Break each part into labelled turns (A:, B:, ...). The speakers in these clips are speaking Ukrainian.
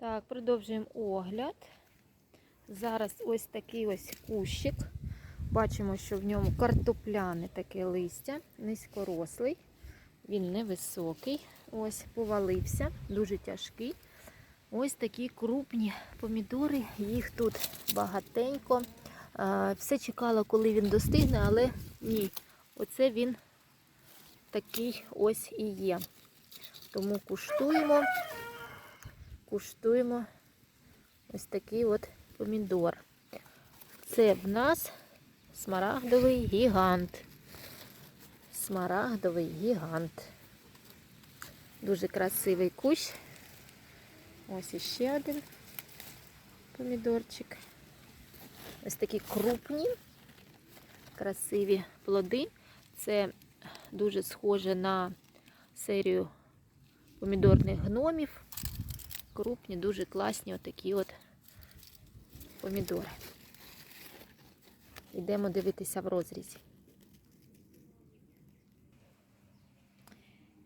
A: Так, продовжуємо огляд. Зараз ось такий ось кущик. Бачимо, що в ньому картопляне таке листя, низькорослий. Він невисокий. Ось повалився, дуже тяжкий. Ось такі крупні помідори, їх тут багатенько. Все чекала, коли він достигне, але ні. Оце він такий ось і є. Тому куштуємо. Куштуємо ось такий от помідор. Це в нас смарагдовий гігант. Смарагдовий гігант. Дуже красивий кущ. Ось іще один помідорчик. Ось такі крупні, красиві плоди. Це дуже схоже на серію помідорних гномів. Крупні, дуже класні отакі от помідори. Йдемо дивитися в розрізі.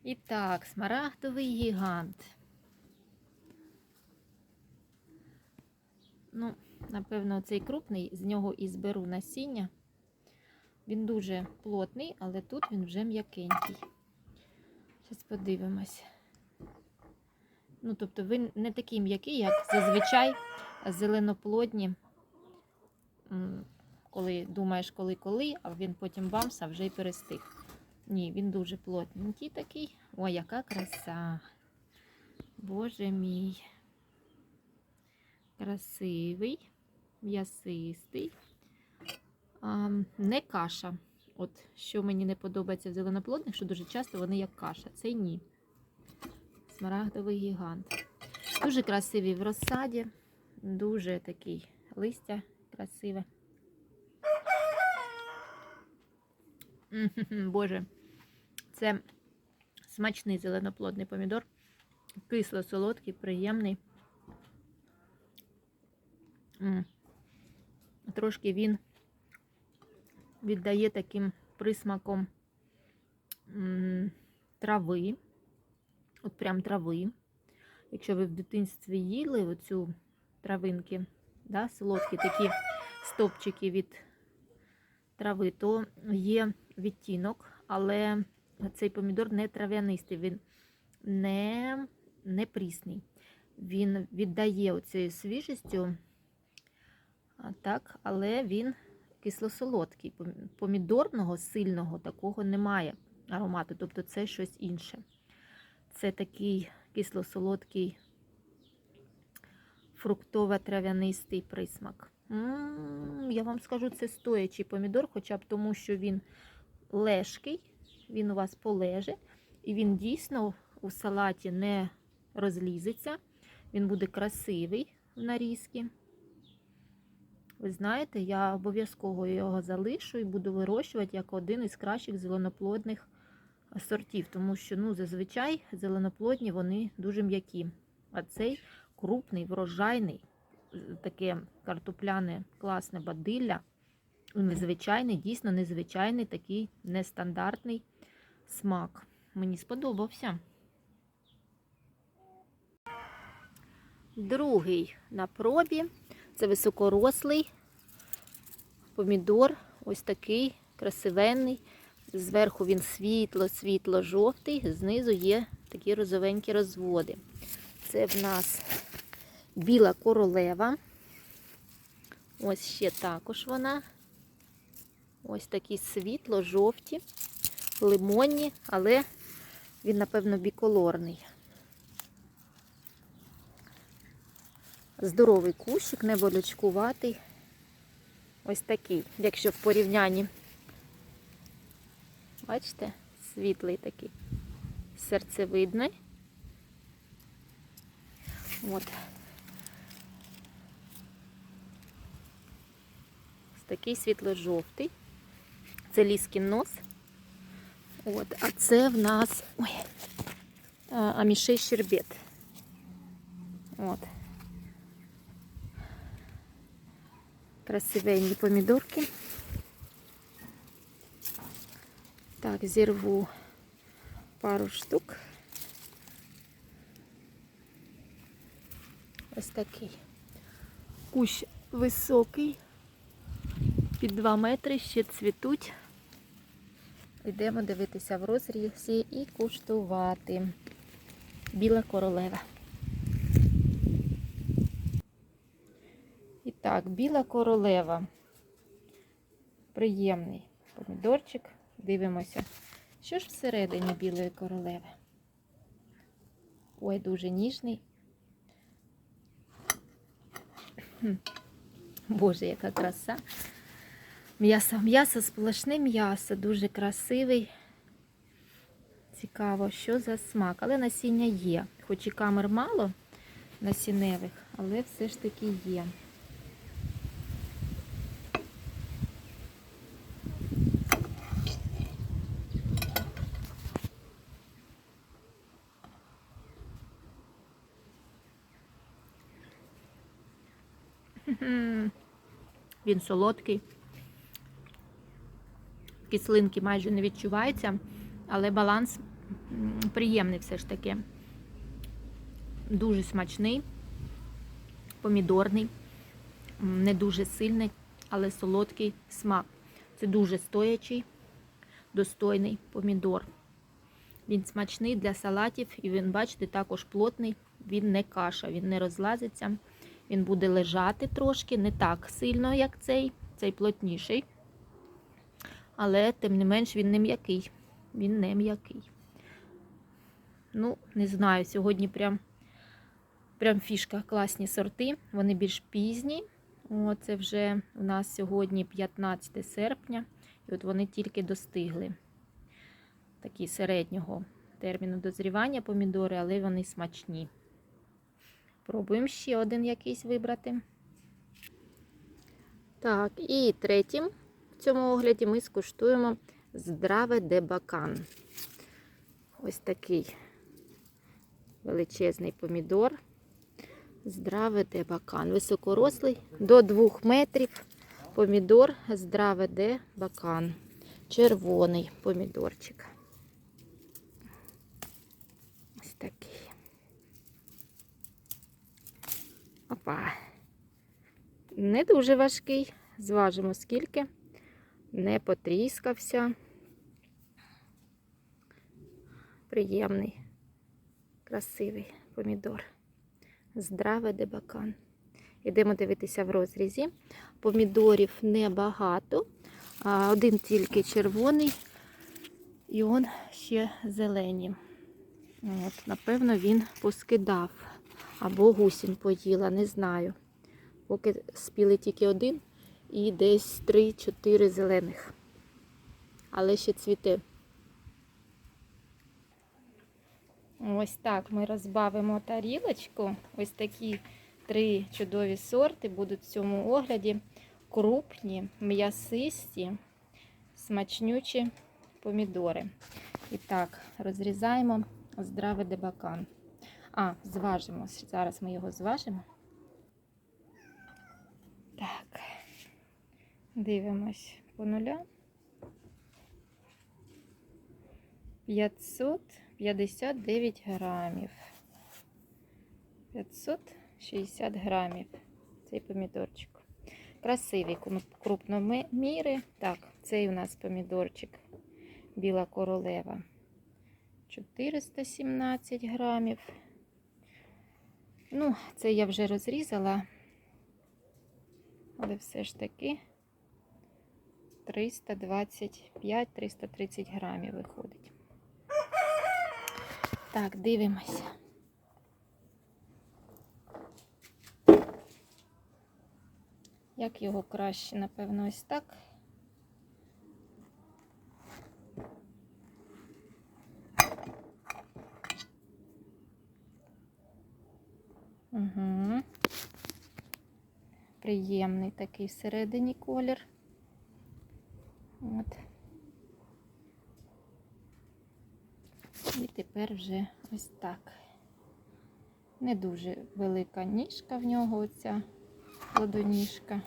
A: І так, смарагдовий гігант. Ну, напевно, цей крупний, з нього і зберу насіння. Він дуже плотний, але тут він вже м'якенький. Зараз подивимось. Ну, тобто, він не такий м'який, як зазвичай зеленоплодні, коли думаєш, коли-коли, а він потім бамса вже й перестиг. Ні, він дуже плотненький такий. Ой, яка краса. Боже мій. Красивий, м'ясистий. Не каша. От що мені не подобається в зеленоплодних, що дуже часто вони як каша. Це ні. Смарагдовий гігант. Дуже красивий в розсаді, дуже такий листя красиве. Боже, це смачний зеленоплодний помідор. Кисло-солодкий, приємний. Трошки він віддає таким присмаком трави. От прям трави. Якщо ви в дитинстві їли оцю травинки, да, солодкі такі стопчики від трави, то є відтінок, але цей помідор не трав'янистий, він не, не прісний. Він віддає оцією свіжістю, так, але він кисло-солодкий. Помідорного сильного такого немає аромату, тобто це щось інше. Це такий кисло-солодкий фруктово-трав'янистий присмак. М, Я вам скажу, це стоячий помідор, хоча б тому, що він лежкий, він у вас полеже, і він дійсно у салаті не розлізеться. Він буде красивий в нарізці. Ви знаєте, я обов'язково його залишу і буду вирощувати як один із кращих зеленоплодних сортів, тому що ну, зазвичай зеленоплодні вони дуже м'які. А цей крупний, врожайний, таке картопляне, класне бадилля. Незвичайний, дійсно незвичайний такий нестандартний смак. Мені сподобався. Другий на пробі. Це високорослий помідор, ось такий красивенний. Зверху він світло-світло-жовтий, знизу є такі розовенькі розводи. Це в нас біла королева. Ось ще також вона. Ось такі світло-жовті, лимонні, але він, напевно, біколорний. Здоровий кущик, не болючкуватий. Ось такий, якщо в порівнянні. Бачите, світлий такий, серцевидний. От. Ось такий світло-жовтий. Це ліскін нос. От, а це в нас ой, амішей щербет. От. Красивенні помідорки. Так, зірву пару штук. Ось такий. Кущ високий, під 2 метри, ще цвітуть. Йдемо дивитися в розрізі і куштувати. Біла королева. І так, біла королева. Приємний помідорчик. Дивимося. Що ж всередині білої королеви? Ой, дуже ніжний. Боже, яка краса. М'ясо, м'ясо, сплошне м'ясо, дуже красивий. Цікаво, що за смак. Але насіння є. Хоч і камер мало насінневих, але все ж таки є. Він солодкий. Кислинки майже не відчувається, але баланс приємний все ж таки. Дуже смачний, помідорний, не дуже сильний, але солодкий смак. Це дуже стоячий, достойний помідор. Він смачний для салатів і він, бачите, також плотний, він не каша, він не розлазиться. Він буде лежати трошки, не так сильно, як цей, цей плотніший. Але, тим не менш, він не м'який. Він не м'який. Ну, не знаю, сьогодні прям, прям фішка, класні сорти. Вони більш пізні. О, це вже у нас сьогодні 15 серпня. І от вони тільки достигли. Такі середнього терміну дозрівання помідори, але вони смачні. Пробуємо ще один якийсь вибрати. Так, і третім в цьому огляді ми скуштуємо здраве де бакан. Ось такий величезний помідор. Здраве де бакан. Високорослий до 2 метрів. Помідор здраве де бакан. Червоний помідорчик. Ось такий. Опа. Не дуже важкий. Зважимо скільки. Не потріскався. Приємний, красивий помідор. Здраве дебакан. Йдемо дивитися в розрізі. Помідорів небагато. Один тільки червоний, і он ще зелені. От, Напевно, він поскидав. Або гусінь поїла, не знаю. Поки спіли тільки один і десь 3-4 зелених. Але ще цвіте. Ось так ми розбавимо тарілочку. Ось такі три чудові сорти будуть в цьому огляді. Крупні, м'ясисті, смачнючі помідори. І так, розрізаємо здравий дебакан. А, зважимо. Зараз ми його зважимо. Так, дивимось по нуля. 559 грамів. 560 грамів цей помідорчик. Красивий крупноміри. Так, цей у нас помідорчик біла королева. 417 грамів. Ну, це я вже розрізала, але все ж таки 325-330 грамів виходить. Так, дивимося. Як його краще, напевно, ось так. Приємний такий всередині колір. От. І тепер вже ось так. Не дуже велика ніжка в нього, оця плодоніжка.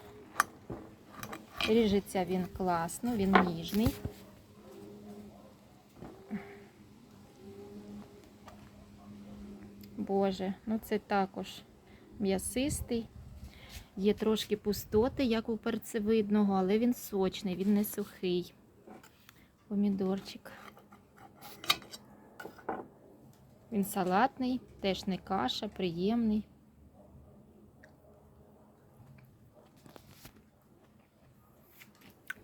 A: Ріжеться він класно, він ніжний. Боже, ну це також м'ясистий. Є трошки пустоти, як у перцевидного, але він сочний, він не сухий. Помідорчик. Він салатний, теж не каша, приємний.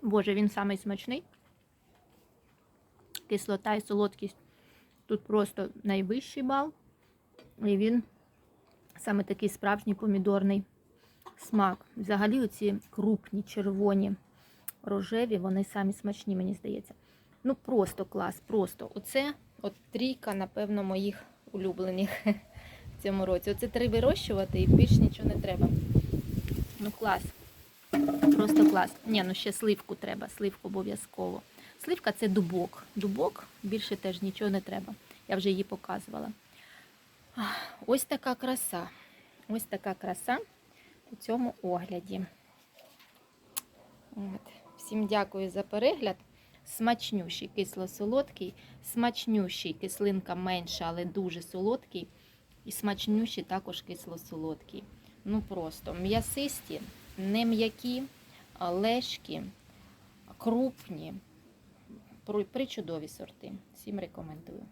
A: Боже, він самий смачний. Кислота і солодкість тут просто найвищий бал. І він саме такий справжній помідорний смак. Взагалі, оці крупні, червоні, рожеві, вони самі смачні, мені здається. Ну, просто клас, просто. Оце от трійка, напевно, моїх улюблених в цьому році. Оце три вирощувати і більш нічого не треба. Ну, клас. Просто клас. Ні, ну ще сливку треба, сливку обов'язково. Сливка це дубок. Дубок більше теж нічого не треба. Я вже її показувала. Ось така краса. Ось така краса у цьому огляді. От. Всім дякую за перегляд. Смачнющий кисло-солодкий, смачнющий кислинка менша, але дуже солодкий. І смачнющий також кисло-солодкий. Ну просто м'ясисті, не м'які, лежкі, крупні, причудові сорти. Всім рекомендую.